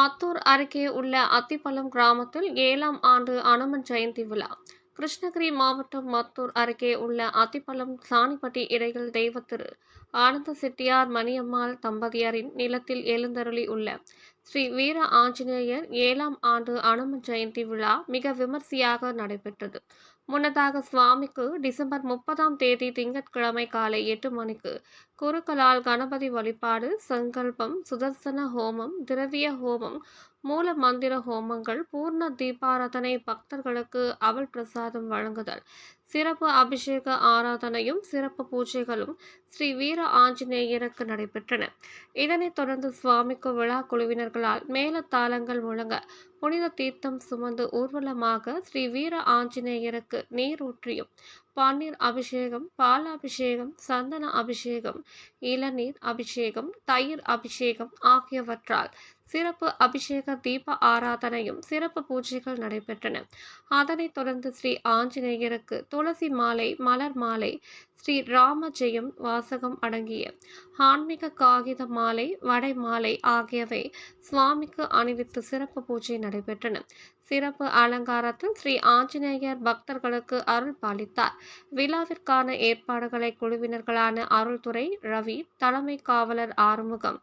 மத்தூர் அருகே உள்ள அத்திப்பள்ளம் கிராமத்தில் ஏழாம் ஆண்டு அனுமன் ஜெயந்தி விழா. கிருஷ்ணகிரி மாவட்டம் மத்தூர் அருகே உள்ள அத்திப்பள்ளம் சாணிப்பட்டி இடையில் தெய்வ திரு. ஆனந்த செட்டியார் மணியம்மாள் தம்பதியரின் நிலத்தில் எழுந்தருளி உள்ள ஸ்ரீ வீர ஆஞ்சநேயர் ஏழாம் ஆண்டு அனுமன் ஜெயந்தி விழா மிக விமர்சையாக நடைபெற்றது. முன்னதாக சுவாமிக்கு டிசம்பர் முப்பதாம் தேதி திங்கட்கிழமை காலை எட்டு மணிக்கு குருக்களால் கணபதி வழிபாடு சங்கல்பம் சுதர்சன ஹோமம் திரவிய ஹோமம் மூல மந்திர ஹோமங்கள் பூர்ண தீபாராதனை பக்தர்களுக்கு அவல் பிரசாதம் வழங்குதல். சிறப்பு அபிஷேக ஆராதனையும் சிறப்பு பூஜைகளும் ஸ்ரீ வீர ஆஞ்சநேயருக்கு நடைபெற்றன. இதனைத் தொடர்ந்து சுவாமிக்கு விழா குழுவினர்களால் மேலத்தாளங்கள் முழங்க புனித தீர்த்தம் சுமந்து ஊர்வலமாக ஸ்ரீ வீர ஆஞ்சநேயருக்கு நீரூற்றியும் பன்னீர் அபிஷேகம் பாலாபிஷேகம் சந்தன அபிஷேகம் இளநீர் அபிஷேகம் தயிர் அபிஷேகம் ஆகியவற்றால் சிறப்பு அபிஷேக தீப ஆராதனையும் சிறப்பு பூஜைகள் நடைபெற்றன. அதனைத் தொடர்ந்து ஸ்ரீ ஆஞ்சநேயருக்கு துளசி மாலை மலர் மாலை ஸ்ரீ ராம ஜெயம் வாசகம் அடங்கிய ஆன்மீக காகித மாலை வடை மாலை ஆகியவை சுவாமிக்கு அணிவித்து சிறப்பு பூஜை நடைபெற்றன. சிறப்பு அலங்காரத்தில் ஸ்ரீ ஆஞ்சநேயர் பக்தர்களுக்கு அருள் பாலித்தார். விழாவிற்கான ஏற்பாடுகளை குழுவினர்களான அருள்துறை ரவி தலைமை காவலர் ஆறுமுகம்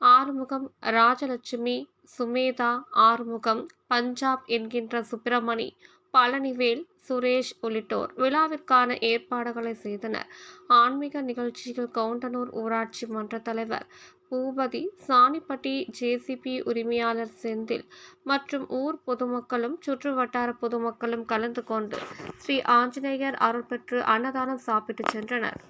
ஆறுமுகம் ராஜலட்சுமி சுமேதா ஆறுமுகம் பஞ்சாப் என்கின்ற சுப்பிரமணி பழனிவேல் சுரேஷ் உள்ளிட்டோர் விழாவிற்கான ஏற்பாடுகளை செய்தனர். ஆன்மீக நிகழ்ச்சியில் கவுண்டனூர் ஊராட்சி மன்ற தலைவர் பூபதி சாணிப்பட்டி ஜேசிபி உரிமையாளர் செந்தில் மற்றும் ஊர் பொதுமக்களும் சுற்று வட்டார பொதுமக்களும் கலந்து கொண்டு ஸ்ரீ ஆஞ்சநேயர் அருள் பெற்று அன்னதானம் சாப்பிட்டு சென்றனர்.